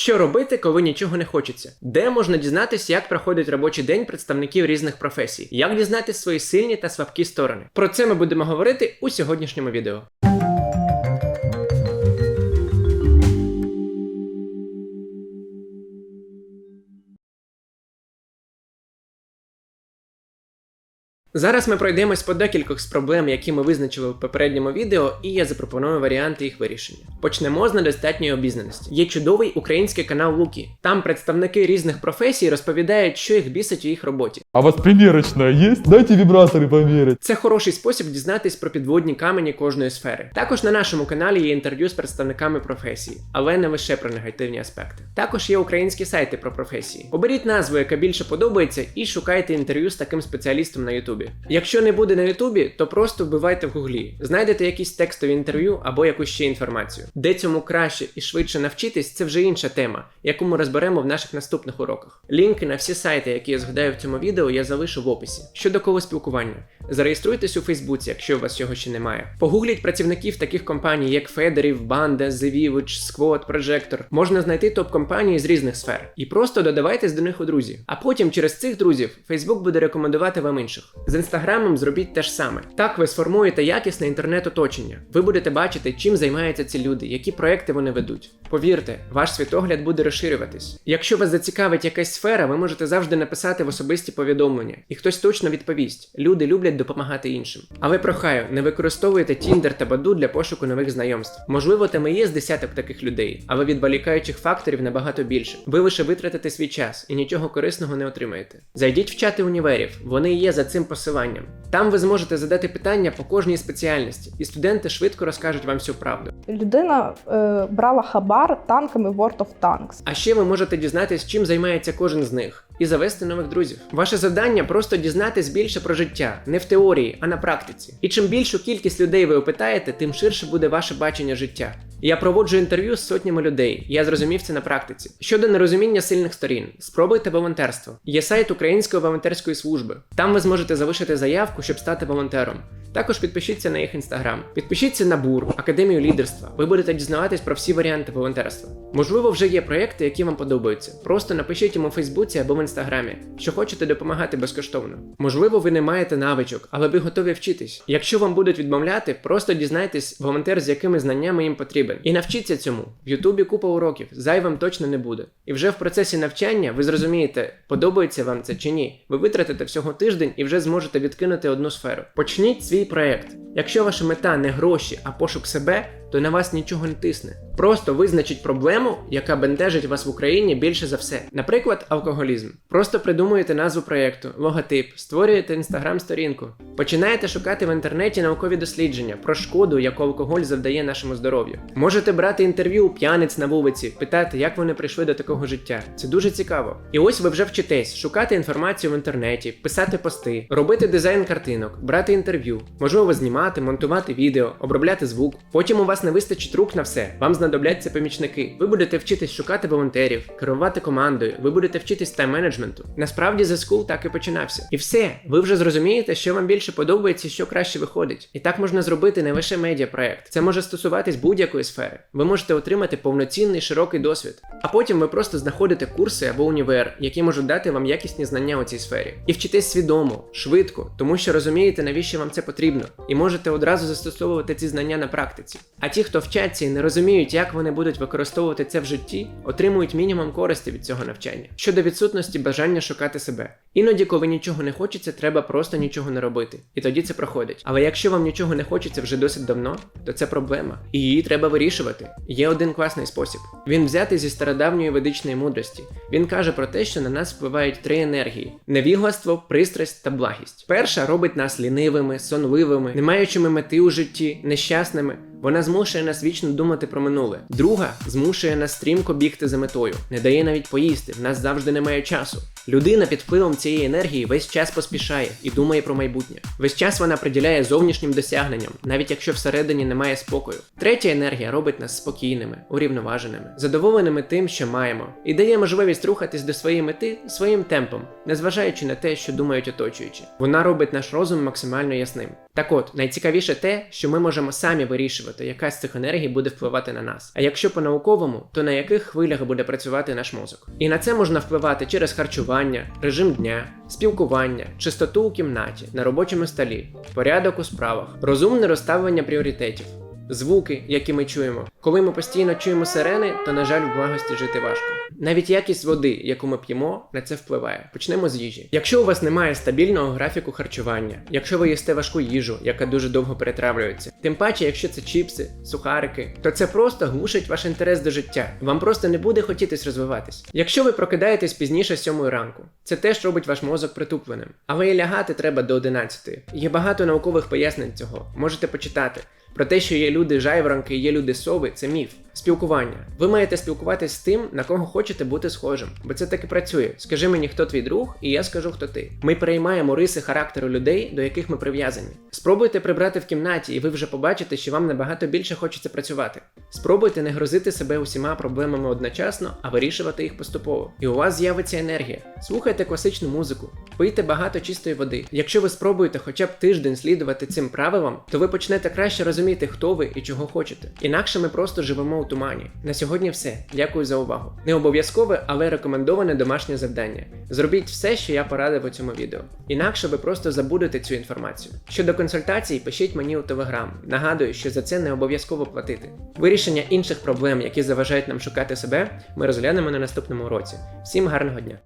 Що робити, коли нічого не хочеться? Де можна дізнатися, як проходить робочий день представників різних професій? Як дізнатися свої сильні та слабкі сторони? Про це ми будемо говорити у сьогоднішньому відео. Зараз ми пройдемось по декількох з проблем, які ми визначили в попередньому відео, і я запропоную варіанти їх вирішення. Почнемо з недостатньої обізнаності. Є чудовий український канал Луки. Там представники різних професій розповідають, що їх бісить у їх роботі. А у вас примерочная есть? Дайте вибраторы померить. Це хороший спосіб дізнатись про підводні камені кожної сфери. Також на нашому каналі є інтерв'ю з представниками професії, але не лише про негативні аспекти. Також є українські сайти про професії. Оберіть назву, яка більше подобається, і шукайте інтерв'ю з таким спеціалістом на Ютубі. Якщо не буде на Ютубі, то просто вбивайте в гуглі, знайдете якісь текстові інтерв'ю або якусь ще інформацію. Де цьому краще і швидше навчитись, це вже інша тема, яку ми розберемо в наших наступних уроках. Лінки на всі сайти, які я згадаю в цьому відео, я залишу в описі. Щодо коло спілкування, зареєструйтесь у Фейсбуці, якщо у вас цього ще немає. Погугліть працівників таких компаній, як Федерів, Банда, Village, Squad, Projector. Можна знайти топ-компанії з різних сфер. І просто додавайтесь до них у друзі. А потім через цих друзів Facebook буде рекомендувати вам інших. З інстаграмом зробіть те ж саме. Так ви сформуєте якісне інтернет-оточення. Ви будете бачити, чим займаються ці люди, які проекти вони ведуть. Повірте, ваш світогляд буде розширюватись. Якщо вас зацікавить якась сфера, ви можете завжди написати в особисті повідомлення, і хтось точно відповість. Люди люблять допомагати іншим. Але прохаю, не використовуйте Tinder та Баду для пошуку нових знайомств. Можливо, там і є з десяток таких людей, але відволікаючих факторів набагато більше. Ви лише витратите свій час і нічого корисного не отримаєте. Зайдіть в чати універів, вони є за цим посиланням. Там ви зможете задати питання по кожній спеціальності, і студенти швидко розкажуть вам всю правду. Людина е, брала хабар танками World of Tanks. А ще ви можете дізнатись, чим займається кожен з них, і завести нових друзів. Ваше завдання просто дізнатись більше про життя, не в теорії, а на практиці. І чим більшу кількість людей ви опитаєте, тим ширше буде ваше бачення життя. Я проводжу інтерв'ю з сотнями людей. Я зрозумів це на практиці. Щодо нерозуміння сильних сторін, спробуйте волонтерство. Є сайт Української волонтерської служби. Там ви зможете залишити заявку, щоб стати волонтером. Також підпишіться на їх інстаграм. Підпишіться на БУР, Академію лідерства. Ви будете дізнаватись про всі варіанти волонтерства. Можливо, вже є проекти, які вам подобаються. Просто напишіть йому у Фейсбуці або в інстаграмі, що хочете допомагати безкоштовно. Можливо, ви не маєте навичок, але ви готові вчитись. Якщо вам будуть відмовляти, просто дізнайтесь, волонтер з якими знаннями їм потрібен. І навчіться цьому. В Ютубі купа уроків, зайвим точно не буде. І вже в процесі навчання ви зрозумієте, подобається вам це чи ні. Ви витратите всього тиждень і вже зможете відкинути одну сферу. Почніть свій проект. Якщо ваша мета не гроші, а пошук себе, то на вас нічого не тисне. Просто визначіть проблему, яка бентежить вас в Україні більше за все. Наприклад, алкоголізм. Просто придумуєте назву проєкту, логотип, створюєте інстаграм-сторінку. Починаєте шукати в інтернеті наукові дослідження про шкоду, яку алкоголь завдає нашому здоров'ю. Можете брати інтерв'ю у п'яниць на вулиці, питати, як вони прийшли до такого життя. Це дуже цікаво. І ось ви вже вчитесь шукати інформацію в інтернеті, писати пости, робити дизайн картинок, брати інтерв'ю, можливо, знімати, монтувати відео, обробляти звук. Потім у вас не вистачить рук на все. Вам знадобляться помічники. Ви будете вчитись шукати волонтерів, керувати командою, ви будете вчитись тайм-менеджменту. Насправді The School так і починався. І все, ви вже зрозумієте, що вам більше подобається, що краще виходить. І так можна зробити не лише медіапроект. Це може стосуватись будь-якої сфери. Ви можете отримати повноцінний широкий досвід. А потім ви просто знаходите курси або універ, які можуть дати вам якісні знання у цій сфері. І вчитесь свідомо, швидко, тому що розумієте, навіщо вам це потрібно, і можете одразу застосовувати ці знання на практиці. А ті, хто вчаться і не розуміють, як вони будуть використовувати це в житті, отримують мінімум користі від цього навчання. Щодо відсутності бажання шукати себе. Іноді, коли нічого не хочеться, треба просто нічого не робити. І тоді це проходить. Але якщо вам нічого не хочеться вже досить давно, то це проблема. І її треба вирішувати. Є один класний спосіб. Він взятий зі стародавньої ведичної мудрості. Він каже про те, що на нас впливають три енергії: невігластво, пристрасть та благість. Перша робить нас лінивими, сонливими, не маючими мети у житті, нещасними. Вона змушує нас вічно думати про минуле. Друга змушує нас стрімко бігти за метою, не дає навіть поїсти. В нас завжди немає часу. Людина під впливом цієї енергії весь час поспішає і думає про майбутнє. Весь час вона приділяє зовнішнім досягненням, навіть якщо всередині немає спокою. Третя енергія робить нас спокійними, урівноваженими, задоволеними тим, що маємо, і дає можливість рухатись до своєї мети своїм темпом, незважаючи на те, що думають оточуючі. Вона робить наш розум максимально ясним. Так от, найцікавіше те, що ми можемо самі вирішувати. Вирішувати, яка з цих енергій буде впливати на нас. А якщо по-науковому, то на яких хвилях буде працювати наш мозок. І на це можна впливати через харчування, режим дня, спілкування, чистоту у кімнаті, на робочому столі, порядок у справах, розумне розставлення пріоритетів. Звуки, які ми чуємо. Коли ми постійно чуємо сирени, то, на жаль, в благості жити важко. Навіть якість води, яку ми п'ємо, на це впливає. Почнемо з їжі. Якщо у вас немає стабільного графіку харчування, якщо ви їсте важку їжу, яка дуже довго перетравлюється, тим паче, якщо це чіпси, сухарики, то це просто глушить ваш інтерес до життя. Вам просто не буде хотітись розвиватись. Якщо ви прокидаєтесь пізніше сьомої ранку, це теж робить ваш мозок притупленим. Але і лягати треба до 11. Є багато наукових пояснень цього. Можете почитати. Про те, що є люди жайворонки, є люди сови, це міф. Спілкування. Ви маєте спілкуватись з тим, на кого хочете бути схожим, бо це так і працює. Скажи мені, хто твій друг, і я скажу, хто ти. Ми переймаємо риси характеру людей, до яких ми прив'язані. Спробуйте прибрати в кімнаті, і ви вже побачите, що вам набагато більше хочеться працювати. Спробуйте не грозити себе усіма проблемами одночасно, а вирішувати їх поступово. І у вас з'явиться енергія. Слухайте класичну музику, пийте багато чистої води. Якщо ви спробуєте хоча б тиждень слідувати цим правилам, то ви почнете краще розуміти, хто ви і чого хочете. Інакше ми просто живемо у тумані. На сьогодні все. Дякую за увагу. Не обов'язкове, але рекомендоване домашнє завдання. Зробіть все, що я порадив у цьому відео. Інакше ви просто забудете цю інформацію. Щодо консультацій, пишіть мені у телеграм. Нагадую, що за це не обов'язково платити. Вирішення інших проблем, які заважають нам шукати себе, ми розглянемо на наступному уроці. Всім гарного дня!